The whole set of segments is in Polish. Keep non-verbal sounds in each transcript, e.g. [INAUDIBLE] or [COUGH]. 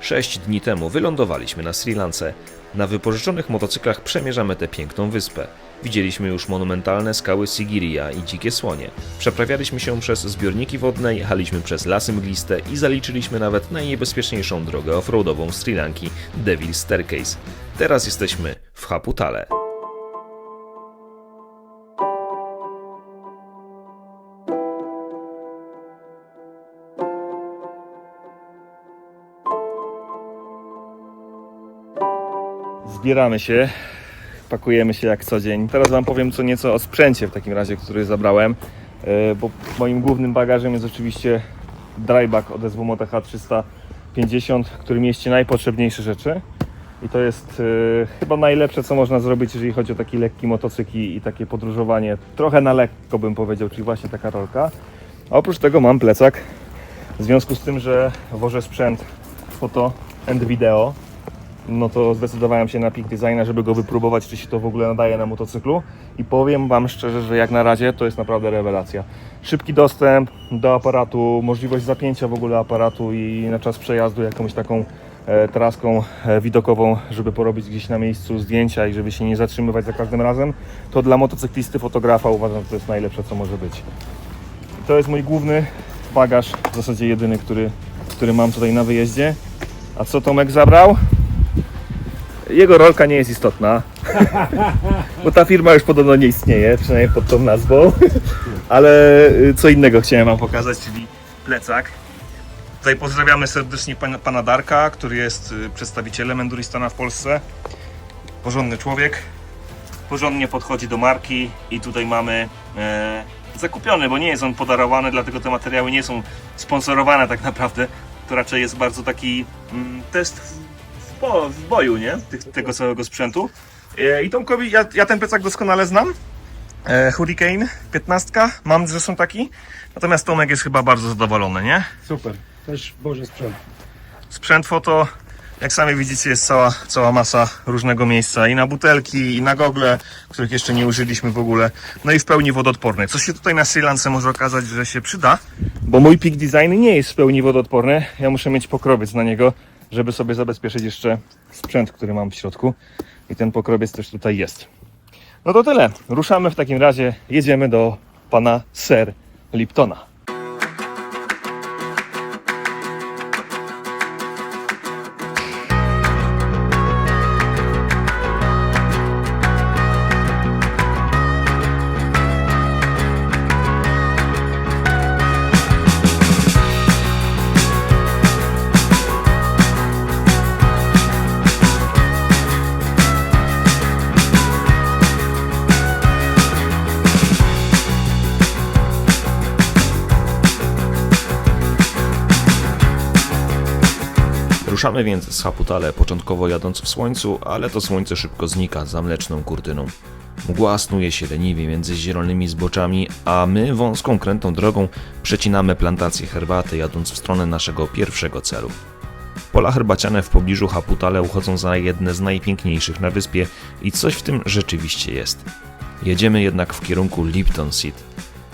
Sześć dni temu wylądowaliśmy na Sri Lance. Na wypożyczonych motocyklach przemierzamy tę piękną wyspę. Widzieliśmy już monumentalne skały Sigiria i dzikie słonie. Przeprawialiśmy się przez zbiorniki wodne, jechaliśmy przez lasy mgliste i zaliczyliśmy nawet najniebezpieczniejszą drogę offroadową Sri Lanki Devil's Staircase. Teraz jesteśmy w Haputale. Zbieramy się, pakujemy się jak co dzień. Teraz Wam powiem co nieco o sprzęcie w takim razie, który zabrałem, e, bo moim głównym bagażem jest oczywiście dryback od SW Moto H350, który mieści najpotrzebniejsze rzeczy. I to jest e, chyba najlepsze, co można zrobić, jeżeli chodzi o taki lekki motocykl i takie podróżowanie. Trochę na lekko bym powiedział, czyli właśnie taka rolka. A oprócz tego mam plecak, w związku z tym, że wożę sprzęt foto and video, no to zdecydowałem się na Peak Designa, żeby go wypróbować, czy się to w ogóle nadaje na motocyklu. I powiem Wam szczerze, że jak na razie to jest naprawdę rewelacja. Szybki dostęp do aparatu, możliwość zapięcia w ogóle aparatu i na czas przejazdu jakąś taką e, traską e, widokową, żeby porobić gdzieś na miejscu zdjęcia i żeby się nie zatrzymywać za każdym razem, to dla motocyklisty, fotografa uważam, że to jest najlepsze, co może być. I to jest mój główny bagaż, w zasadzie jedyny, który, który mam tutaj na wyjeździe. A co Tomek zabrał? Jego rolka nie jest istotna, bo ta firma już podobno nie istnieje, przynajmniej pod tą nazwą. Ale y, co innego chciałem Wam pokazać, czyli plecak. Tutaj pozdrawiamy serdecznie pana, pana Darka, który jest y, przedstawicielem Enduristana w Polsce. Porządny człowiek, porządnie podchodzi do marki i tutaj mamy e, zakupiony, bo nie jest on podarowany, dlatego te materiały nie są sponsorowane tak naprawdę. To raczej jest bardzo taki mm, test w, bo, w boju, nie? Tych, tego całego sprzętu. E, I Tomkowi, ja, ja ten plecak doskonale znam. E, Hurricane 15, mam zresztą taki. Natomiast Tomek jest chyba bardzo zadowolony, nie? Super, też Boże sprzęt. Sprzęt foto, jak sami widzicie, jest cała, cała masa różnego miejsca i na butelki, i na gogle, których jeszcze nie użyliśmy w ogóle. No i w pełni wodoodporny. Co się tutaj na Sri Lance może okazać, że się przyda, bo mój Peak Design nie jest w pełni wodoodporny. Ja muszę mieć pokrowiec na niego, żeby sobie zabezpieczyć jeszcze sprzęt, który mam w środku. I ten pokrowiec też tutaj jest. No to tyle. Ruszamy w takim razie. Jedziemy do pana Sir Liptona. Ruszamy więc z Haputale, początkowo jadąc w słońcu, ale to słońce szybko znika za mleczną kurtyną. Mgła snuje się leniwie między zielonymi zboczami, a my wąską krętą drogą przecinamy plantację herbaty, jadąc w stronę naszego pierwszego celu. Pola herbaciane w pobliżu Haputale uchodzą za jedne z najpiękniejszych na wyspie i coś w tym rzeczywiście jest. Jedziemy jednak w kierunku Lipton Seat.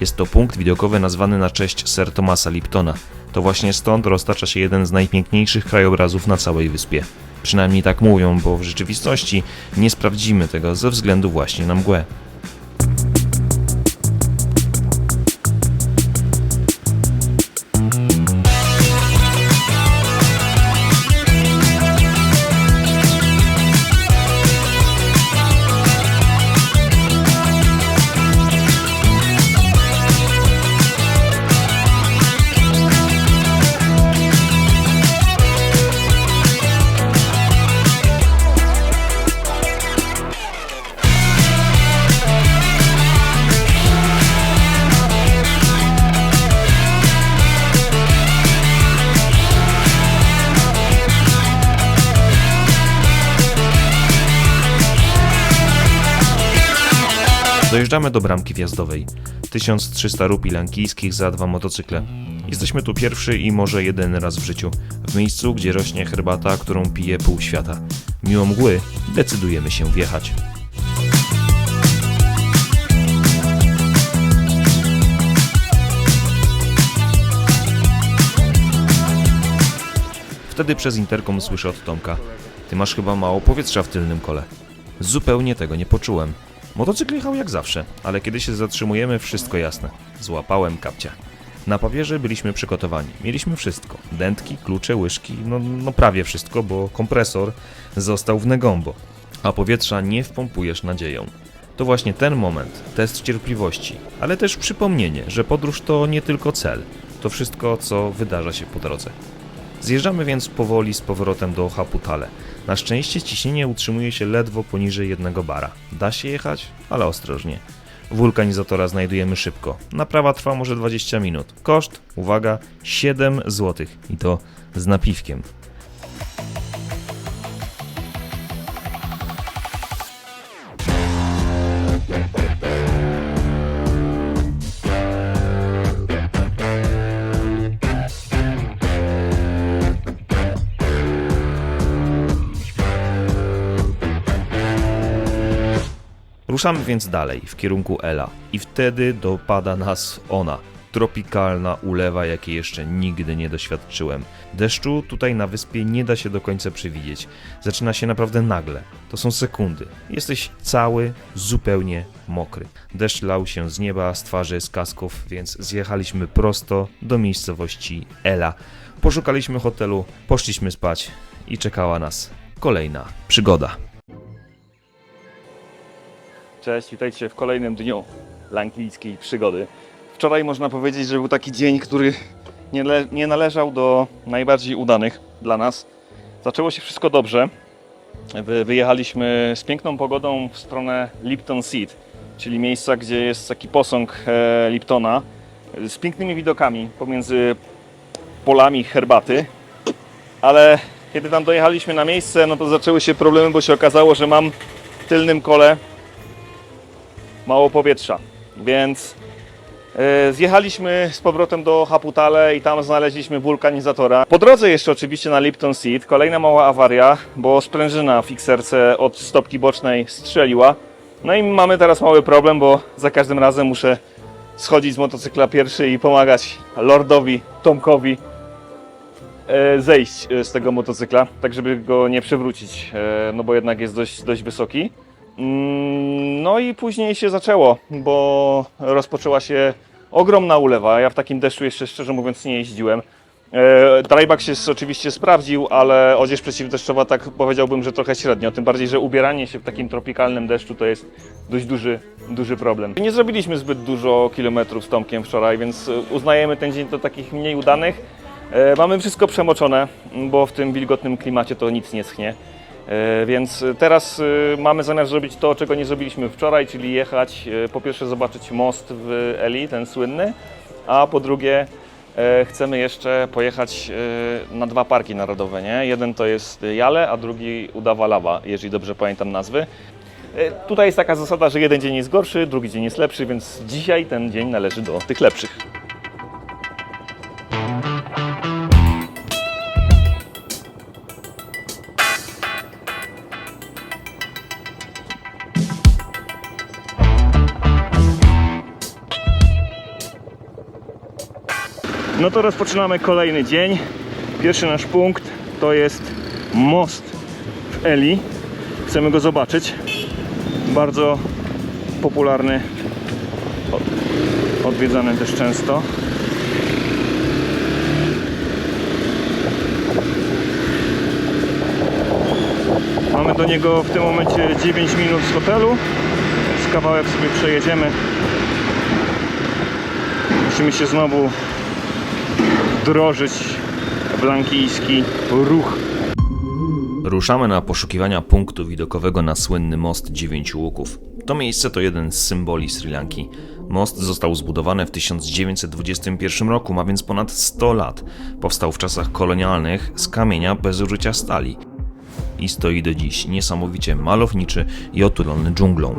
Jest to punkt widokowy nazwany na cześć Sir Thomasa Liptona. To właśnie stąd roztacza się jeden z najpiękniejszych krajobrazów na całej wyspie. Przynajmniej tak mówią, bo w rzeczywistości nie sprawdzimy tego ze względu właśnie na mgłę. Dojeżdżamy do bramki wjazdowej. 1300 rupii lankijskich za dwa motocykle. Jesteśmy tu pierwszy i może jedyny raz w życiu. W miejscu, gdzie rośnie herbata, którą pije pół świata. Mimo mgły decydujemy się wjechać. Wtedy przez interkom słyszę od Tomka: Ty masz chyba mało powietrza w tylnym kole. Zupełnie tego nie poczułem. Motocykl jechał jak zawsze, ale kiedy się zatrzymujemy, wszystko jasne. Złapałem kapcia. Na papierze byliśmy przygotowani. Mieliśmy wszystko. Dętki, klucze, łyżki, no, no prawie wszystko, bo kompresor został w negombo. A powietrza nie wpompujesz nadzieją. To właśnie ten moment, test cierpliwości, ale też przypomnienie, że podróż to nie tylko cel, to wszystko, co wydarza się po drodze. Zjeżdżamy więc powoli z powrotem do Haputale. Na szczęście ciśnienie utrzymuje się ledwo poniżej jednego bara. Da się jechać, ale ostrożnie. Wulkanizatora znajdujemy szybko. Naprawa trwa może 20 minut. Koszt, uwaga, 7 zł. I to z napiwkiem. Ruszamy więc dalej w kierunku Ela i wtedy dopada nas ona. Tropikalna ulewa, jakiej jeszcze nigdy nie doświadczyłem. Deszczu tutaj na wyspie nie da się do końca przewidzieć. Zaczyna się naprawdę nagle. To są sekundy. Jesteś cały, zupełnie mokry. Deszcz lał się z nieba, z twarzy, z kasków, więc zjechaliśmy prosto do miejscowości Ela. Poszukaliśmy hotelu, poszliśmy spać i czekała nas kolejna przygoda. Cześć, witajcie w kolejnym dniu lankijskiej przygody. Wczoraj można powiedzieć, że był taki dzień, który nie, nie należał do najbardziej udanych dla nas. Zaczęło się wszystko dobrze. Wy- Wyjechaliśmy z piękną pogodą w stronę Lipton Seat, czyli miejsca, gdzie jest taki posąg e, Liptona z pięknymi widokami pomiędzy polami herbaty. Ale kiedy tam dojechaliśmy na miejsce, no to zaczęły się problemy, bo się okazało, że mam w tylnym kole mało powietrza. Więc e, zjechaliśmy z powrotem do Haputale i tam znaleźliśmy wulkanizatora. Po drodze jeszcze oczywiście na Lipton Seat kolejna mała awaria, bo sprężyna w XRC od stopki bocznej strzeliła. No i mamy teraz mały problem, bo za każdym razem muszę schodzić z motocykla pierwszy i pomagać Lordowi Tomkowi e, zejść e, z tego motocykla, tak żeby go nie przewrócić, no bo jednak jest dość, dość wysoki. Mm, No i później się zaczęło, bo rozpoczęła się ogromna ulewa. Ja w takim deszczu jeszcze szczerze mówiąc nie jeździłem. E, Dryback się oczywiście sprawdził, ale odzież przeciwdeszczowa tak powiedziałbym, że trochę średnio. Tym bardziej, że ubieranie się w takim tropikalnym deszczu to jest dość duży, duży problem. Nie zrobiliśmy zbyt dużo kilometrów z Tomkiem wczoraj, więc e, uznajemy ten dzień do takich mniej udanych. E, Mamy wszystko przemoczone, bo w tym wilgotnym klimacie to nic nie schnie. E, Więc teraz e, mamy zamiar zrobić to, czego nie zrobiliśmy wczoraj, czyli jechać, e, po pierwsze zobaczyć most w Eli, ten słynny, a po drugie chcemy jeszcze pojechać na dwa parki narodowe. Nie? Jeden to jest Jale, a drugi Udawalawa, jeżeli dobrze pamiętam nazwy. Tutaj jest taka zasada, że jeden dzień jest gorszy, drugi dzień jest lepszy, więc dzisiaj ten dzień należy do tych lepszych. To rozpoczynamy kolejny dzień. Pierwszy nasz punkt to jest most w Eli. Chcemy go zobaczyć. Bardzo popularny, odwiedzany też często. Mamy do niego w tym momencie 9 minut z hotelu. Z kawałek sobie przejedziemy. Musimy się znowu wdrożyć w ruch. Ruszamy na poszukiwania punktu widokowego na słynny most Dziewięciu Łuków. To miejsce to jeden z symboli Sri Lanki. Most został zbudowany w 1921 roku, ma więc ponad 100 lat. Powstał w czasach kolonialnych z kamienia bez użycia stali. I stoi do dziś niesamowicie malowniczy i otulony dżunglą.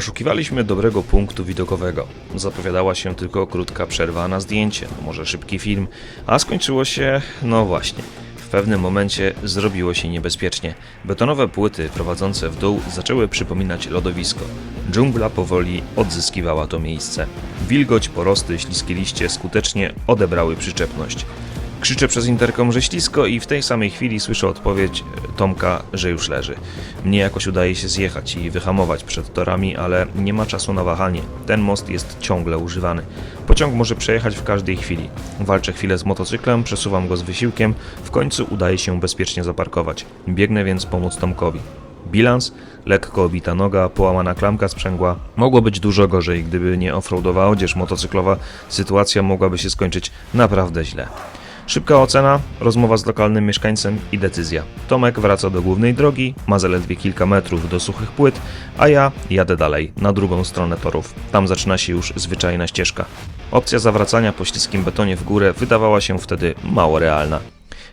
Poszukiwaliśmy dobrego punktu widokowego. Zapowiadała się tylko krótka przerwa na zdjęcie, no może szybki film, a skończyło się, no właśnie, w pewnym momencie zrobiło się niebezpiecznie. Betonowe płyty prowadzące w dół zaczęły przypominać lodowisko. Dżungla powoli odzyskiwała to miejsce. Wilgoć, porosty, śliskie liście skutecznie odebrały przyczepność. Krzyczę przez interkom, że ślisko i w tej samej chwili słyszę odpowiedź Tomka, że już leży. Mnie jakoś udaje się zjechać i wyhamować przed torami, ale nie ma czasu na wahanie. Ten most jest ciągle używany. Pociąg może przejechać w każdej chwili. Walczę chwilę z motocyklem, przesuwam go z wysiłkiem, w końcu udaje się bezpiecznie zaparkować. Biegnę więc pomóc Tomkowi. Bilans, lekko obita noga, połamana klamka sprzęgła. Mogło być dużo gorzej, gdyby nie offroadowa odzież motocyklowa, sytuacja mogłaby się skończyć naprawdę źle. Szybka ocena, rozmowa z lokalnym mieszkańcem i decyzja. Tomek wraca do głównej drogi, ma zaledwie kilka metrów do suchych płyt, a ja jadę dalej, na drugą stronę torów. Tam zaczyna się już zwyczajna ścieżka. Opcja zawracania po śliskim betonie w górę wydawała się wtedy mało realna.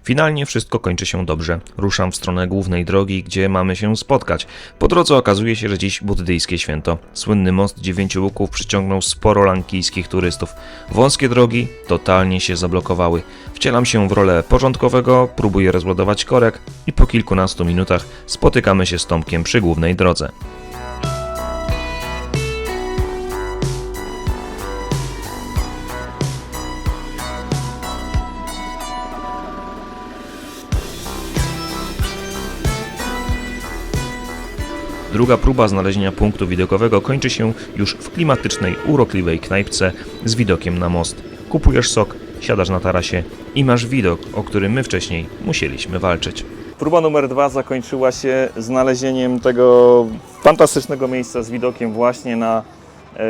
Finalnie wszystko kończy się dobrze. Ruszam w stronę głównej drogi, gdzie mamy się spotkać. Po drodze okazuje się, że dziś buddyjskie święto. Słynny most dziewięciu łuków przyciągnął sporo lankijskich turystów. Wąskie drogi totalnie się zablokowały. Wcielam się w rolę porządkowego, próbuję rozładować korek i po kilkunastu minutach spotykamy się z Tomkiem przy głównej drodze. Druga próba znalezienia punktu widokowego kończy się już w klimatycznej, urokliwej knajpce z widokiem na most. Kupujesz sok, siadasz na tarasie i masz widok, o którym my wcześniej musieliśmy walczyć. Próba numer dwa zakończyła się znalezieniem tego fantastycznego miejsca z widokiem właśnie na e,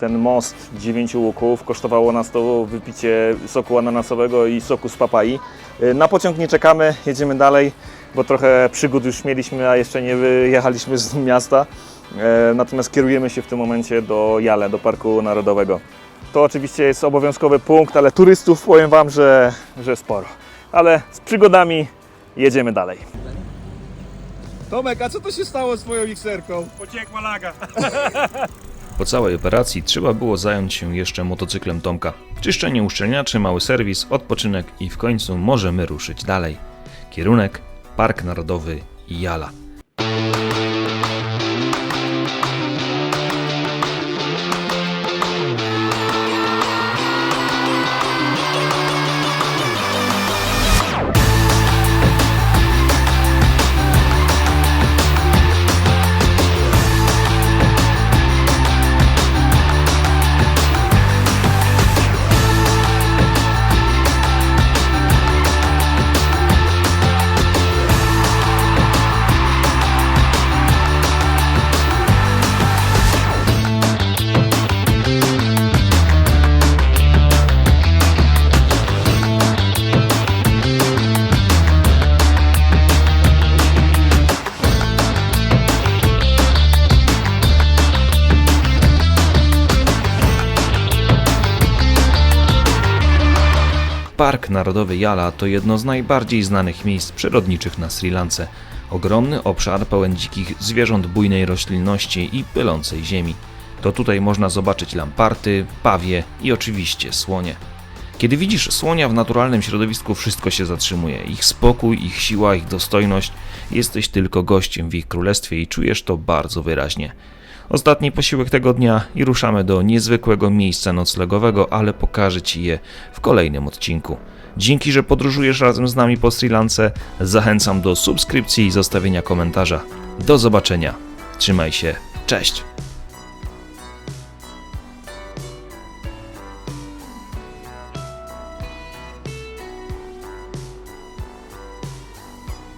ten most dziewięciu łuków. Kosztowało nas to wypicie soku ananasowego i soku z papai. E, Na pociąg nie czekamy, jedziemy dalej, bo trochę przygód już mieliśmy, a jeszcze nie wyjechaliśmy z miasta. E, Natomiast kierujemy się w tym momencie do Jale, do Parku Narodowego. To oczywiście jest obowiązkowy punkt, ale turystów powiem Wam, że, że sporo. Ale z przygodami jedziemy dalej. Tomek, a co to się stało z twoją mikserką? Pociekła laga. [LAUGHS] Po całej operacji trzeba było zająć się jeszcze motocyklem Tomka. Czyszczenie uszczelniaczy, mały serwis, odpoczynek i w końcu możemy ruszyć dalej. Kierunek Park Narodowy Jala. Park Narodowy Jala to jedno z najbardziej znanych miejsc przyrodniczych na Sri Lance. Ogromny obszar pełen dzikich zwierząt bujnej roślinności i pylącej ziemi. To tutaj można zobaczyć lamparty, pawie i oczywiście słonie. Kiedy widzisz słonia w naturalnym środowisku, wszystko się zatrzymuje. Ich spokój, ich siła, ich dostojność. Jesteś tylko gościem w ich królestwie i czujesz to bardzo wyraźnie. Ostatni posiłek tego dnia i ruszamy do niezwykłego miejsca noclegowego, ale pokażę Ci je w kolejnym odcinku. Dzięki, że podróżujesz razem z nami po Sri Lance. Zachęcam do subskrypcji i zostawienia komentarza. Do zobaczenia. Trzymaj się. Cześć.